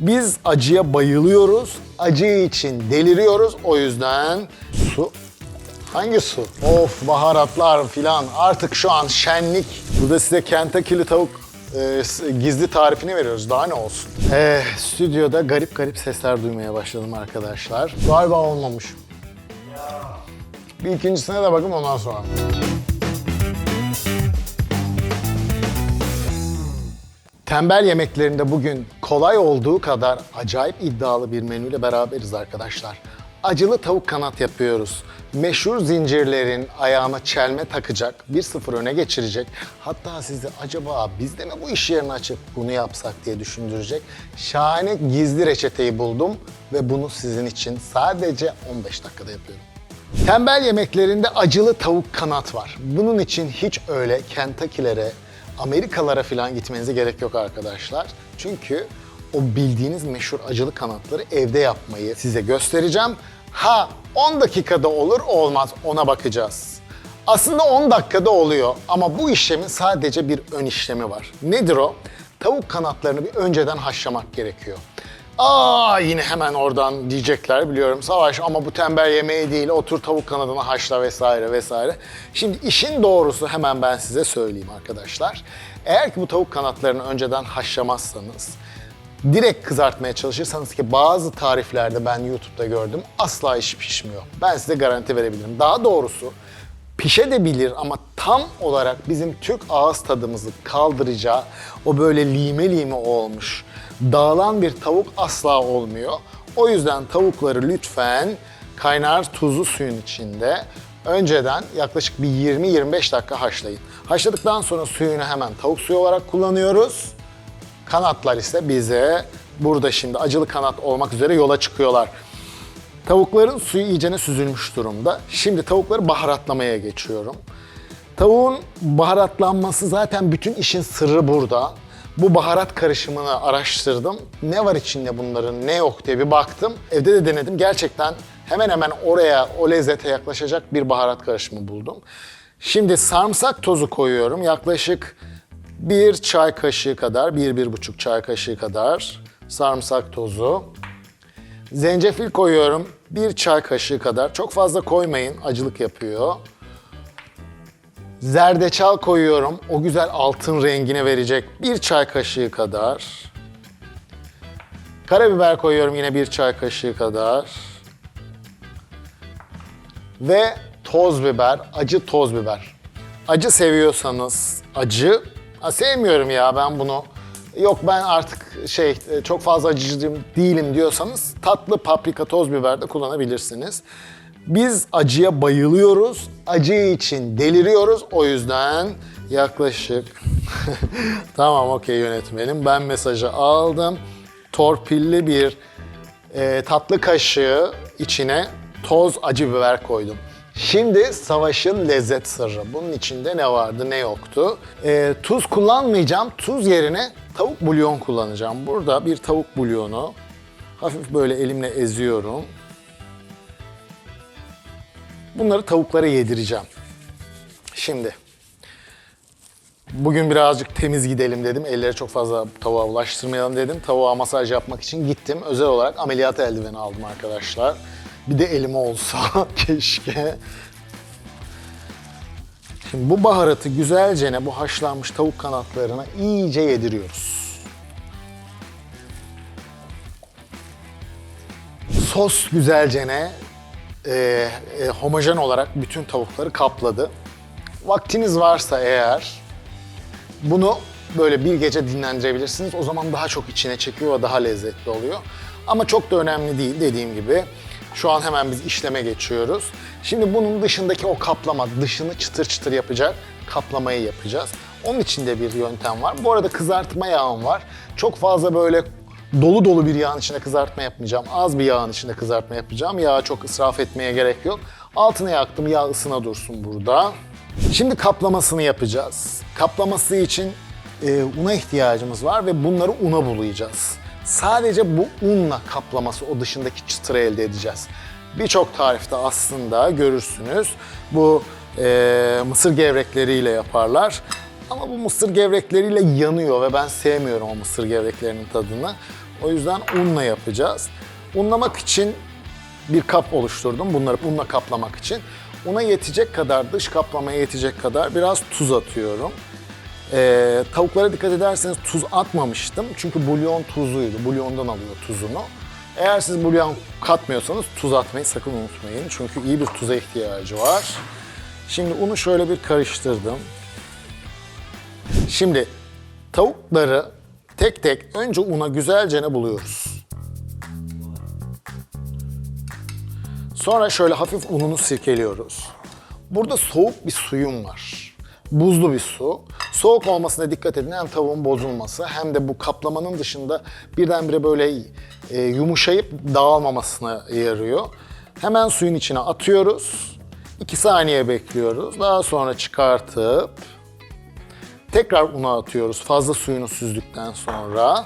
Biz acıya bayılıyoruz. Acı için deliriyoruz. O yüzden su Hangi su? Of baharatlar filan. Artık şu an şenlik. Burada size Kentucky'li tavuk e, gizli tarifini veriyoruz. Daha ne olsun? Ee, stüdyoda garip garip sesler duymaya başladım arkadaşlar. Galiba olmamış. Bir ikincisine de bakın ondan sonra. Tembel yemeklerinde bugün kolay olduğu kadar acayip iddialı bir menüyle beraberiz arkadaşlar. Acılı tavuk kanat yapıyoruz. Meşhur zincirlerin ayağına çelme takacak, 1-0 öne geçirecek. Hatta sizi acaba biz de mi bu iş yerini açıp bunu yapsak diye düşündürecek. Şahane gizli reçeteyi buldum ve bunu sizin için sadece 15 dakikada yapıyorum. Tembel yemeklerinde acılı tavuk kanat var. Bunun için hiç öyle Kentucky'lere, Amerikalara falan gitmenize gerek yok arkadaşlar. Çünkü o bildiğiniz meşhur acılı kanatları evde yapmayı size göstereceğim. Ha 10 dakikada olur olmaz ona bakacağız. Aslında 10 dakikada oluyor ama bu işlemin sadece bir ön işlemi var. Nedir o? Tavuk kanatlarını bir önceden haşlamak gerekiyor. Aa yine hemen oradan diyecekler biliyorum Savaş ama bu tembel yemeği değil otur tavuk kanadını haşla vesaire vesaire. Şimdi işin doğrusu hemen ben size söyleyeyim arkadaşlar. Eğer ki bu tavuk kanatlarını önceden haşlamazsanız direkt kızartmaya çalışırsanız ki bazı tariflerde ben YouTube'da gördüm asla iş pişmiyor. Ben size garanti verebilirim. Daha doğrusu pişebilir ama tam olarak bizim Türk ağız tadımızı kaldıracağı o böyle lime lime olmuş dağılan bir tavuk asla olmuyor. O yüzden tavukları lütfen kaynar tuzlu suyun içinde önceden yaklaşık bir 20-25 dakika haşlayın. Haşladıktan sonra suyunu hemen tavuk suyu olarak kullanıyoruz. Kanatlar ise bize burada şimdi acılı kanat olmak üzere yola çıkıyorlar. Tavukların suyu iyicene süzülmüş durumda. Şimdi tavukları baharatlamaya geçiyorum. Tavuğun baharatlanması zaten bütün işin sırrı burada. Bu baharat karışımını araştırdım. Ne var içinde bunların, ne yok diye bir baktım. Evde de denedim. Gerçekten hemen hemen oraya, o lezzete yaklaşacak bir baharat karışımı buldum. Şimdi sarımsak tozu koyuyorum. Yaklaşık bir çay kaşığı kadar, bir, bir buçuk çay kaşığı kadar sarımsak tozu. Zencefil koyuyorum. Bir çay kaşığı kadar. Çok fazla koymayın. Acılık yapıyor. Zerdeçal koyuyorum. O güzel altın rengine verecek. Bir çay kaşığı kadar. Karabiber koyuyorum yine bir çay kaşığı kadar. Ve toz biber, acı toz biber. Acı seviyorsanız acı. Ha, sevmiyorum ya ben bunu. Yok ben artık şey e, çok fazla acıcı değilim diyorsanız tatlı paprika toz biber de kullanabilirsiniz. Biz acıya bayılıyoruz. Acı için deliriyoruz. O yüzden yaklaşık tamam okey yönetmenim ben mesajı aldım. Torpilli bir e, tatlı kaşığı içine toz acı biber koydum. Şimdi savaşın lezzet sırrı. Bunun içinde ne vardı ne yoktu. E, tuz kullanmayacağım. Tuz yerine tavuk bulyon kullanacağım. Burada bir tavuk bulyonu hafif böyle elimle eziyorum. Bunları tavuklara yedireceğim. Şimdi Bugün birazcık temiz gidelim dedim. Elleri çok fazla tavuğa ulaştırmayalım dedim. Tavuğa masaj yapmak için gittim. Özel olarak ameliyat eldiveni aldım arkadaşlar. Bir de elime olsa keşke. Şimdi bu baharatı güzelce bu haşlanmış tavuk kanatlarına iyice yediriyoruz. Sos güzelce e, e, homojen olarak bütün tavukları kapladı. Vaktiniz varsa eğer bunu böyle bir gece dinlendirebilirsiniz. O zaman daha çok içine çekiyor ve daha lezzetli oluyor. Ama çok da önemli değil dediğim gibi. Şu an hemen biz işleme geçiyoruz. Şimdi bunun dışındaki o kaplama, dışını çıtır çıtır yapacak kaplamayı yapacağız. Onun için de bir yöntem var. Bu arada kızartma yağım var. Çok fazla böyle dolu dolu bir yağın içinde kızartma yapmayacağım. Az bir yağın içinde kızartma yapacağım. Yağı çok israf etmeye gerek yok. Altını yaktım, yağ ısına dursun burada. Şimdi kaplamasını yapacağız. Kaplaması için e, una ihtiyacımız var ve bunları una bulayacağız. Sadece bu unla kaplaması o dışındaki çıtırı elde edeceğiz. Birçok tarifte aslında görürsünüz bu e, mısır gevrekleriyle yaparlar. Ama bu mısır gevrekleriyle yanıyor ve ben sevmiyorum o mısır gevreklerinin tadını. O yüzden unla yapacağız. Unlamak için bir kap oluşturdum bunları unla kaplamak için. Una yetecek kadar, dış kaplamaya yetecek kadar biraz tuz atıyorum. Ee, tavuklara dikkat ederseniz tuz atmamıştım. Çünkü bulyon tuzluydu. Bulyondan alıyor tuzunu. Eğer siz bulyon katmıyorsanız tuz atmayı sakın unutmayın. Çünkü iyi bir tuza ihtiyacı var. Şimdi unu şöyle bir karıştırdım. Şimdi tavukları tek tek önce una güzelce ne buluyoruz. Sonra şöyle hafif ununu sirkeliyoruz. Burada soğuk bir suyum var. Buzlu bir su. Soğuk olmasına dikkat edin hem tavuğun bozulması hem de bu kaplamanın dışında birdenbire böyle e, yumuşayıp dağılmamasına yarıyor. Hemen suyun içine atıyoruz. 2 saniye bekliyoruz. Daha sonra çıkartıp tekrar una atıyoruz. Fazla suyunu süzdükten sonra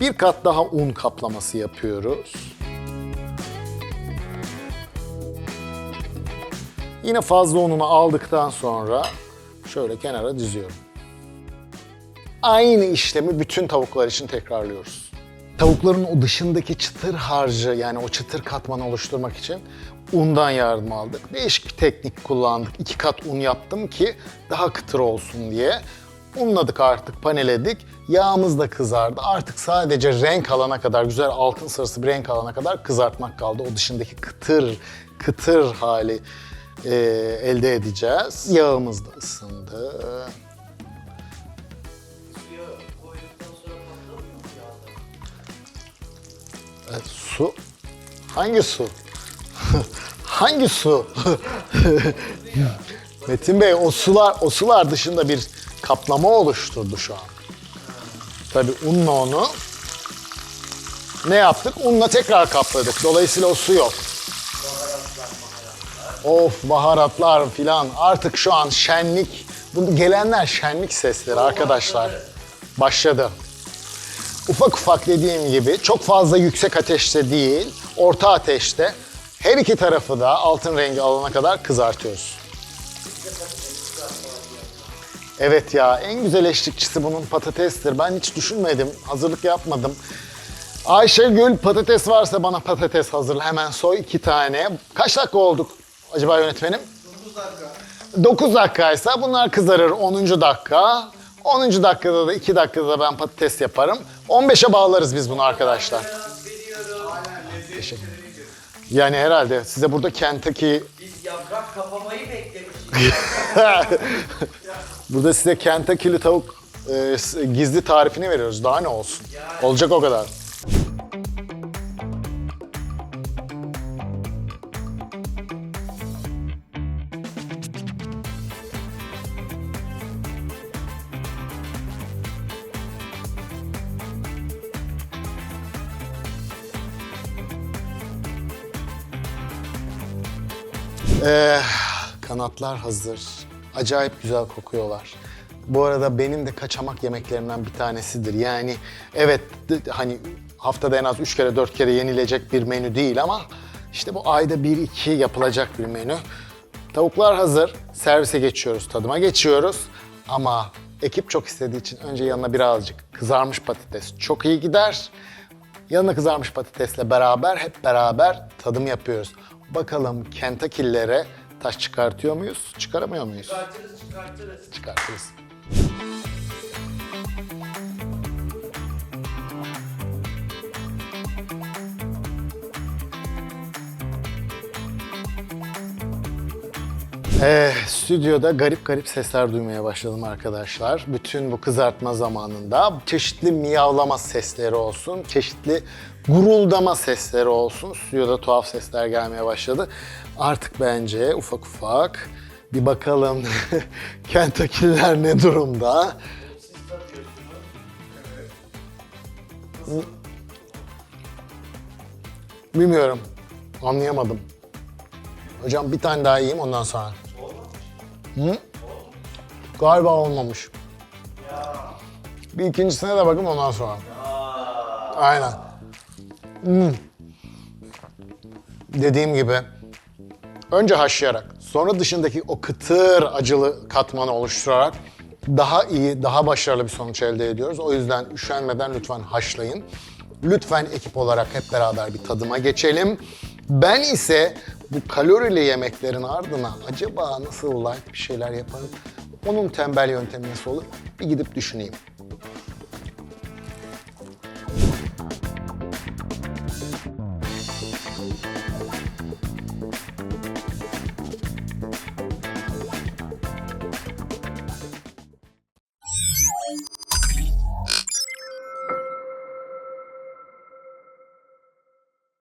bir kat daha un kaplaması yapıyoruz. Yine fazla ununu aldıktan sonra şöyle kenara diziyorum. Aynı işlemi bütün tavuklar için tekrarlıyoruz. Tavukların o dışındaki çıtır harcı yani o çıtır katmanı oluşturmak için undan yardım aldık. Değişik bir teknik kullandık. İki kat un yaptım ki daha kıtır olsun diye. Unladık artık, paneledik. Yağımız da kızardı. Artık sadece renk alana kadar, güzel altın sarısı bir renk alana kadar kızartmak kaldı. O dışındaki kıtır, kıtır hali e, elde edeceğiz. Yağımız da ısındı. Su. Hangi su? Hangi su? Metin Bey o sular o sular dışında bir kaplama oluşturdu şu an. Tabii unla onu ne yaptık? Unla tekrar kapladık. Dolayısıyla o su yok. Of baharatlar filan. Artık şu an şenlik. Bu gelenler şenlik sesleri arkadaşlar. Başladı. Ufak ufak dediğim gibi çok fazla yüksek ateşte değil, orta ateşte her iki tarafı da altın rengi alana kadar kızartıyoruz. Evet ya en güzel eşlikçisi bunun patatestir. Ben hiç düşünmedim, hazırlık yapmadım. Ayşegül patates varsa bana patates hazırla. Hemen soy iki tane. Kaç dakika olduk acaba yönetmenim? 9 dakika. 9 dakikaysa bunlar kızarır 10. dakika. 10. dakikada da 2 dakikada da ben patates yaparım. 15'e bağlarız biz bunu arkadaşlar. Teşekkür ederim. Yani herhalde size burada Kentucky Biz yaprak kapamayı beklemişiz. Burada size Kentucky'li tavuk e, gizli tarifini veriyoruz. Daha ne olsun? Olacak o kadar. Ee, kanatlar hazır. Acayip güzel kokuyorlar. Bu arada benim de kaçamak yemeklerimden bir tanesidir. Yani evet hani haftada en az üç kere dört kere yenilecek bir menü değil ama işte bu ayda bir iki yapılacak bir menü. Tavuklar hazır. Servise geçiyoruz, tadıma geçiyoruz. Ama ekip çok istediği için önce yanına birazcık kızarmış patates çok iyi gider. Yanına kızarmış patatesle beraber hep beraber tadım yapıyoruz. Bakalım Kentucky'lilere taş çıkartıyor muyuz, çıkaramıyor muyuz? Çıkartırız çıkartırız. Çıkartırız. Ee, stüdyoda garip garip sesler duymaya başladım arkadaşlar. Bütün bu kızartma zamanında çeşitli miyavlama sesleri olsun, çeşitli guruldama sesleri olsun. Stüdyoda tuhaf sesler gelmeye başladı. Artık bence ufak ufak bir bakalım Kentucky'liler ne durumda. Bilmiyorum. Anlayamadım. Hocam bir tane daha yiyeyim ondan sonra. Hı? Galiba olmamış. Bir ikincisine de bakın ondan sonra. Aynen. Hmm. Dediğim gibi önce haşlayarak, sonra dışındaki o kıtır acılı katmanı oluşturarak daha iyi, daha başarılı bir sonuç elde ediyoruz. O yüzden üşenmeden lütfen haşlayın. Lütfen ekip olarak hep beraber bir tadıma geçelim. Ben ise bu kalorili yemeklerin ardına acaba nasıl light bir şeyler yaparım? Onun tembel yöntemi nasıl olur? Bir gidip düşüneyim.